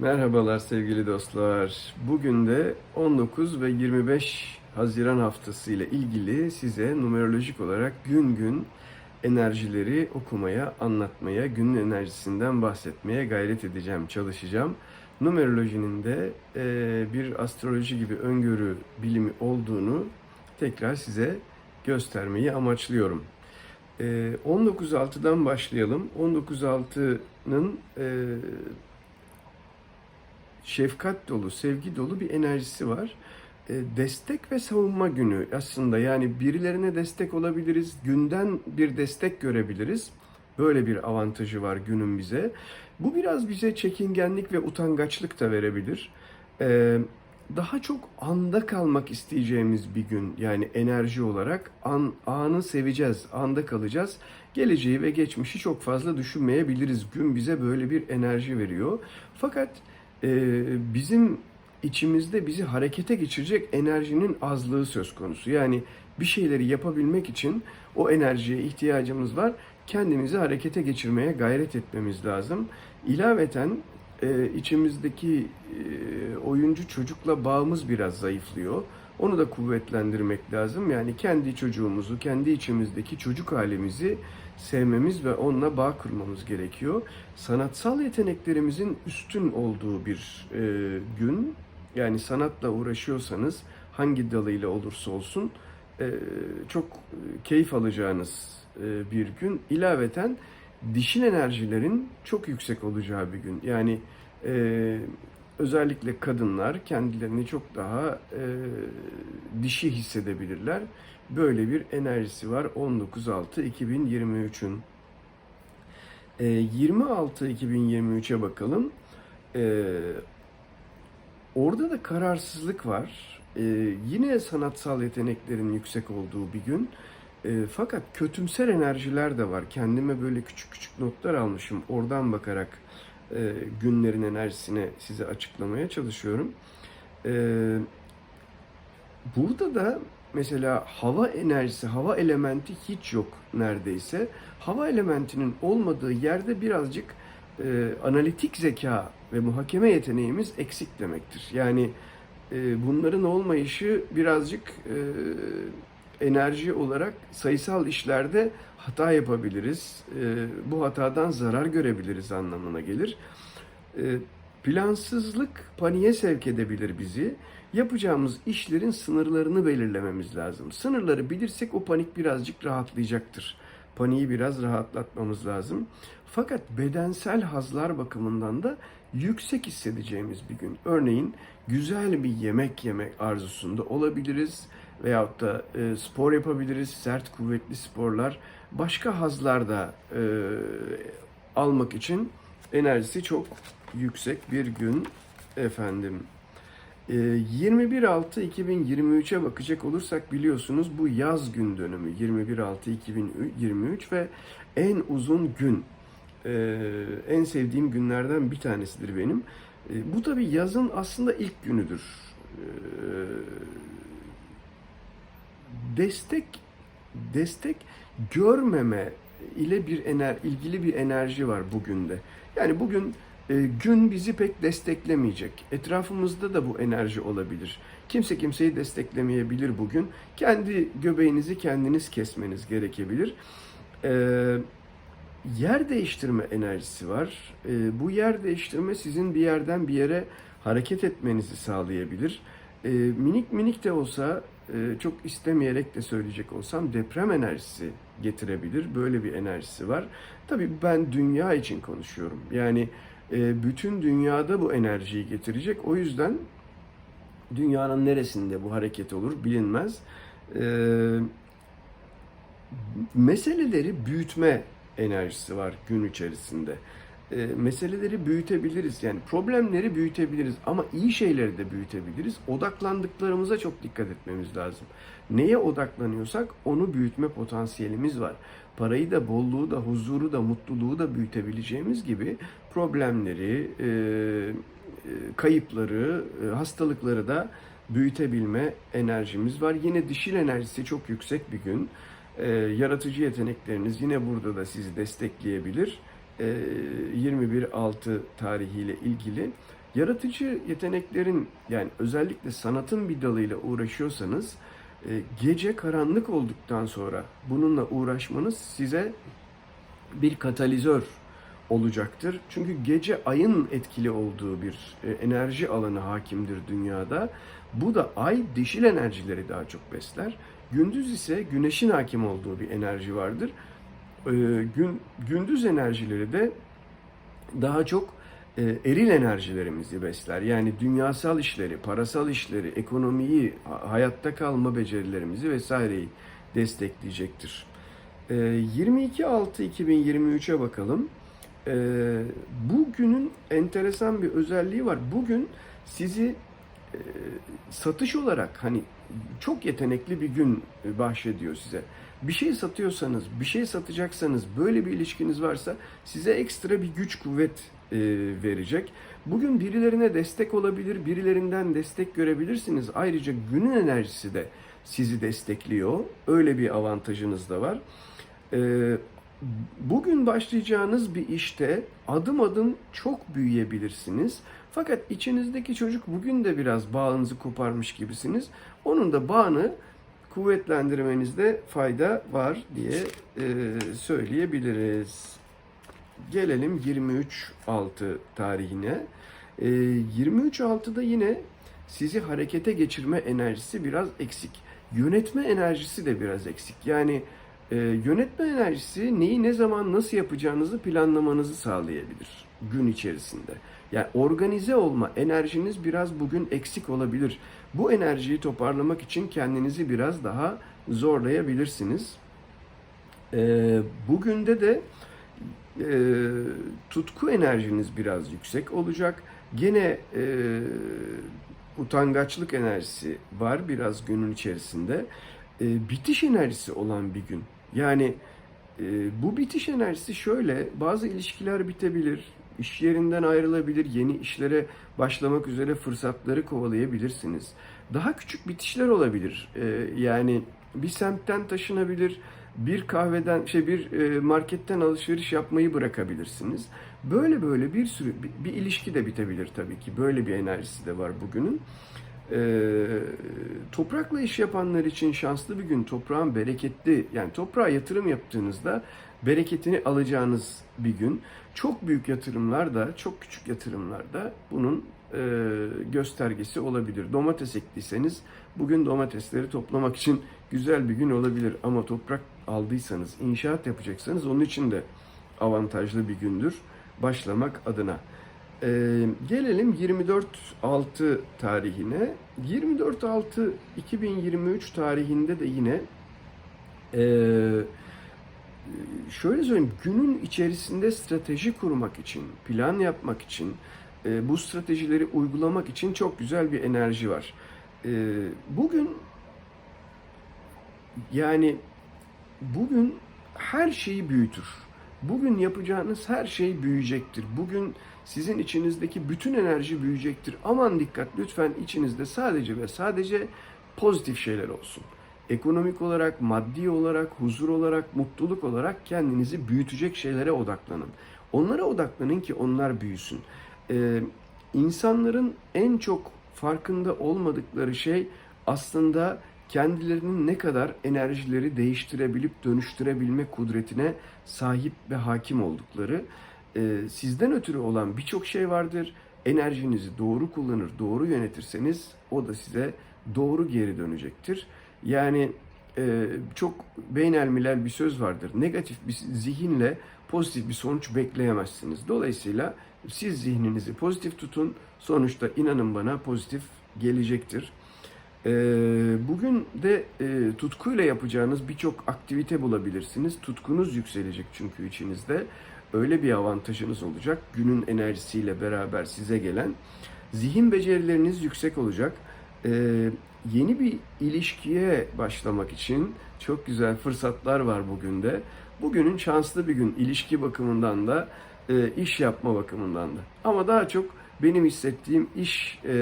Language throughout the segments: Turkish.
Merhabalar sevgili dostlar. Bugün de 19 ve 25 Haziran haftası ile ilgili size numerolojik olarak gün gün enerjileri okumaya, anlatmaya, günün enerjisinden bahsetmeye gayret edeceğim, çalışacağım. Numerolojinin de e, bir astroloji gibi öngörü bilimi olduğunu tekrar size göstermeyi amaçlıyorum. E, 19.6'dan başlayalım. 19.6'nın e, şefkat dolu, sevgi dolu bir enerjisi var. E, destek ve savunma günü aslında yani birilerine destek olabiliriz, günden bir destek görebiliriz. Böyle bir avantajı var günün bize. Bu biraz bize çekingenlik ve utangaçlık da verebilir. E, daha çok anda kalmak isteyeceğimiz bir gün yani enerji olarak an, anı seveceğiz, anda kalacağız. Geleceği ve geçmişi çok fazla düşünmeyebiliriz. Gün bize böyle bir enerji veriyor. Fakat bizim içimizde bizi harekete geçirecek enerjinin azlığı söz konusu. Yani bir şeyleri yapabilmek için o enerjiye ihtiyacımız var. Kendimizi harekete geçirmeye gayret etmemiz lazım. İlaveten e, içimizdeki e, oyuncu çocukla bağımız biraz zayıflıyor. Onu da kuvvetlendirmek lazım. Yani kendi çocuğumuzu, kendi içimizdeki çocuk halimizi sevmemiz ve onunla bağ kurmamız gerekiyor. Sanatsal yeteneklerimizin üstün olduğu bir e, gün. Yani sanatla uğraşıyorsanız hangi dalıyla olursa olsun e, çok keyif alacağınız e, bir gün. İlaveten dişin enerjilerin çok yüksek olacağı bir gün. Yani e, özellikle kadınlar kendilerini çok daha e, dişi hissedebilirler. Böyle bir enerjisi var 19.6.2023'ün. E, 26.2023'e bakalım. E, orada da kararsızlık var. E, yine sanatsal yeteneklerin yüksek olduğu bir gün. E, fakat kötümser enerjiler de var. Kendime böyle küçük küçük notlar almışım. Oradan bakarak e, günlerin enerjisini size açıklamaya çalışıyorum. E, burada da mesela hava enerjisi, hava elementi hiç yok neredeyse. Hava elementinin olmadığı yerde birazcık e, analitik zeka ve muhakeme yeteneğimiz eksik demektir. Yani e, bunların olmayışı birazcık e, enerji olarak sayısal işlerde hata yapabiliriz. E, bu hatadan zarar görebiliriz anlamına gelir. E, plansızlık paniğe sevk edebilir bizi. Yapacağımız işlerin sınırlarını belirlememiz lazım. Sınırları bilirsek o panik birazcık rahatlayacaktır. Paniği biraz rahatlatmamız lazım. Fakat bedensel hazlar bakımından da yüksek hissedeceğimiz bir gün. Örneğin güzel bir yemek yemek arzusunda olabiliriz veyahut da e, spor yapabiliriz, sert kuvvetli sporlar. Başka hazlar da e, almak için enerjisi çok yüksek bir gün efendim. E, 21.6.2023'e bakacak olursak biliyorsunuz bu yaz gün dönümü 21.6.2023 ve en uzun gün. E, en sevdiğim günlerden bir tanesidir benim. E, bu tabi yazın aslında ilk günüdür. E, destek destek görmeme ile bir ener ilgili bir enerji var bugün de. Yani bugün e, gün bizi pek desteklemeyecek. Etrafımızda da bu enerji olabilir. Kimse kimseyi desteklemeyebilir bugün. Kendi göbeğinizi kendiniz kesmeniz gerekebilir. E, yer değiştirme enerjisi var. E, bu yer değiştirme sizin bir yerden bir yere hareket etmenizi sağlayabilir. E, minik minik de olsa e, çok istemeyerek de söyleyecek olsam deprem enerjisi getirebilir. Böyle bir enerjisi var. Tabii ben dünya için konuşuyorum. Yani e, bütün dünyada bu enerjiyi getirecek. O yüzden dünyanın neresinde bu hareket olur bilinmez. E, meseleleri büyütme enerjisi var gün içerisinde. E, meseleleri büyütebiliriz. Yani problemleri büyütebiliriz ama iyi şeyleri de büyütebiliriz. Odaklandıklarımıza çok dikkat etmemiz lazım. Neye odaklanıyorsak onu büyütme potansiyelimiz var. Parayı da, bolluğu da, huzuru da, mutluluğu da büyütebileceğimiz gibi problemleri, e, kayıpları, e, hastalıkları da büyütebilme enerjimiz var. Yine dişil enerjisi çok yüksek bir gün. E, yaratıcı yetenekleriniz yine burada da sizi destekleyebilir. E, 21.6 tarihiyle ilgili. Yaratıcı yeteneklerin yani özellikle sanatın bir dalıyla uğraşıyorsanız e, gece karanlık olduktan sonra bununla uğraşmanız size bir katalizör olacaktır. Çünkü gece ayın etkili olduğu bir e, enerji alanı hakimdir dünyada. Bu da ay dişil enerjileri daha çok besler. Gündüz ise güneşin hakim olduğu bir enerji vardır. E, gün, gündüz enerjileri de daha çok e, eril enerjilerimizi besler. Yani dünyasal işleri, parasal işleri, ekonomiyi, ha- hayatta kalma becerilerimizi vesaireyi destekleyecektir. E, 22.6.2023'e bakalım. E, bugünün enteresan bir özelliği var. Bugün sizi satış olarak hani çok yetenekli bir gün bahşediyor size. Bir şey satıyorsanız, bir şey satacaksanız, böyle bir ilişkiniz varsa size ekstra bir güç kuvvet e, verecek. Bugün birilerine destek olabilir, birilerinden destek görebilirsiniz. Ayrıca günün enerjisi de sizi destekliyor. Öyle bir avantajınız da var. E, bugün başlayacağınız bir işte adım adım çok büyüyebilirsiniz. Fakat içinizdeki çocuk bugün de biraz bağınızı koparmış gibisiniz. Onun da bağını kuvvetlendirmenizde fayda var diye e, söyleyebiliriz. Gelelim 23.6 tarihine. E, 23.6'da yine sizi harekete geçirme enerjisi biraz eksik. Yönetme enerjisi de biraz eksik. Yani e, yönetme enerjisi neyi ne zaman nasıl yapacağınızı planlamanızı sağlayabilir gün içerisinde. Yani organize olma enerjiniz biraz bugün eksik olabilir. Bu enerjiyi toparlamak için kendinizi biraz daha zorlayabilirsiniz. E, bugün de de e, tutku enerjiniz biraz yüksek olacak. Gene e, utangaçlık enerjisi var biraz günün içerisinde. E, bitiş enerjisi olan bir gün. Yani e, bu bitiş enerjisi şöyle, bazı ilişkiler bitebilir, iş yerinden ayrılabilir, yeni işlere başlamak üzere fırsatları kovalayabilirsiniz. Daha küçük bitişler olabilir. E, yani bir semtten taşınabilir, bir kahveden, şey bir e, marketten alışveriş yapmayı bırakabilirsiniz. Böyle böyle bir sürü bir, bir ilişki de bitebilir tabii ki. Böyle bir enerjisi de var bugünün. Ee, toprakla iş yapanlar için şanslı bir gün. Toprağın bereketli, yani toprağa yatırım yaptığınızda bereketini alacağınız bir gün. Çok büyük yatırımlar da, çok küçük yatırımlar da bunun e, göstergesi olabilir. Domates ektiyseniz bugün domatesleri toplamak için güzel bir gün olabilir. Ama toprak aldıysanız, inşaat yapacaksanız onun için de avantajlı bir gündür başlamak adına. Ee, gelelim 24.6 tarihine. 24.6 2023 tarihinde de yine ee, şöyle söyleyeyim günün içerisinde strateji kurmak için, plan yapmak için, e, bu stratejileri uygulamak için çok güzel bir enerji var. E, bugün yani bugün her şeyi büyütür. Bugün yapacağınız her şey büyüyecektir. Bugün sizin içinizdeki bütün enerji büyüyecektir. Aman dikkat lütfen içinizde sadece ve sadece pozitif şeyler olsun. Ekonomik olarak, maddi olarak, huzur olarak, mutluluk olarak kendinizi büyütecek şeylere odaklanın. Onlara odaklanın ki onlar büyüsün. Ee, insanların en çok farkında olmadıkları şey aslında kendilerinin ne kadar enerjileri değiştirebilip dönüştürebilme kudretine sahip ve hakim oldukları. Ee, sizden ötürü olan birçok şey vardır. Enerjinizi doğru kullanır, doğru yönetirseniz o da size doğru geri dönecektir. Yani e, çok beynelmilel bir söz vardır. Negatif bir zihinle pozitif bir sonuç bekleyemezsiniz. Dolayısıyla siz zihninizi pozitif tutun. Sonuçta inanın bana pozitif gelecektir. E, bugün de e, tutkuyla yapacağınız birçok aktivite bulabilirsiniz. Tutkunuz yükselecek çünkü içinizde. Öyle bir avantajınız olacak. Günün enerjisiyle beraber size gelen. Zihin becerileriniz yüksek olacak. E, yeni bir ilişkiye başlamak için çok güzel fırsatlar var bugün de. Bugünün şanslı bir gün ilişki bakımından da e, iş yapma bakımından da. Ama daha çok benim hissettiğim iş e,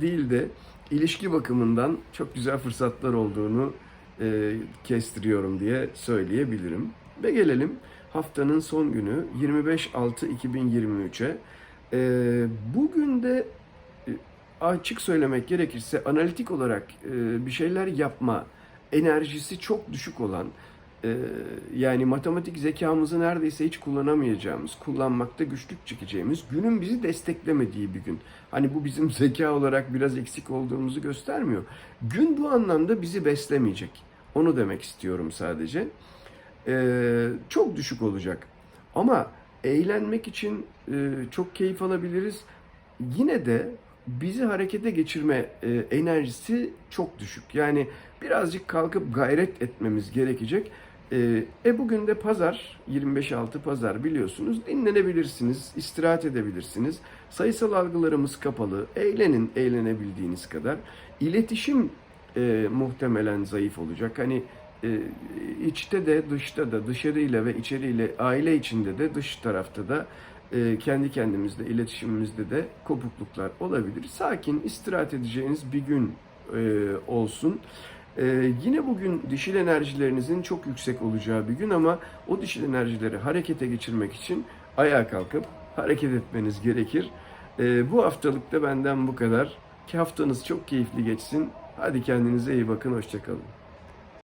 değil de ilişki bakımından çok güzel fırsatlar olduğunu e, kestiriyorum diye söyleyebilirim. Ve gelelim haftanın son günü 25.6.2023'e. Ee, bugün de açık söylemek gerekirse analitik olarak e, bir şeyler yapma enerjisi çok düşük olan e, yani matematik zekamızı neredeyse hiç kullanamayacağımız, kullanmakta güçlük çekeceğimiz, günün bizi desteklemediği bir gün. Hani bu bizim zeka olarak biraz eksik olduğumuzu göstermiyor. Gün bu anlamda bizi beslemeyecek. Onu demek istiyorum sadece. Ee, çok düşük olacak. Ama eğlenmek için e, çok keyif alabiliriz. Yine de bizi harekete geçirme e, enerjisi çok düşük. Yani birazcık kalkıp gayret etmemiz gerekecek. E, e bugün de pazar, 25-6 pazar biliyorsunuz. Dinlenebilirsiniz, istirahat edebilirsiniz. Sayısal algılarımız kapalı. Eğlenin, eğlenebildiğiniz kadar. İletişim e, muhtemelen zayıf olacak. Hani e, içte de dışta da dışarıyla ve içeriyle aile içinde de dış tarafta da kendi kendimizde iletişimimizde de kopukluklar olabilir. Sakin istirahat edeceğiniz bir gün e, olsun. E, yine bugün dişil enerjilerinizin çok yüksek olacağı bir gün ama o dişil enerjileri harekete geçirmek için ayağa kalkıp hareket etmeniz gerekir. E, bu haftalık da benden bu kadar. Ki haftanız çok keyifli geçsin. Hadi kendinize iyi bakın. Hoşçakalın.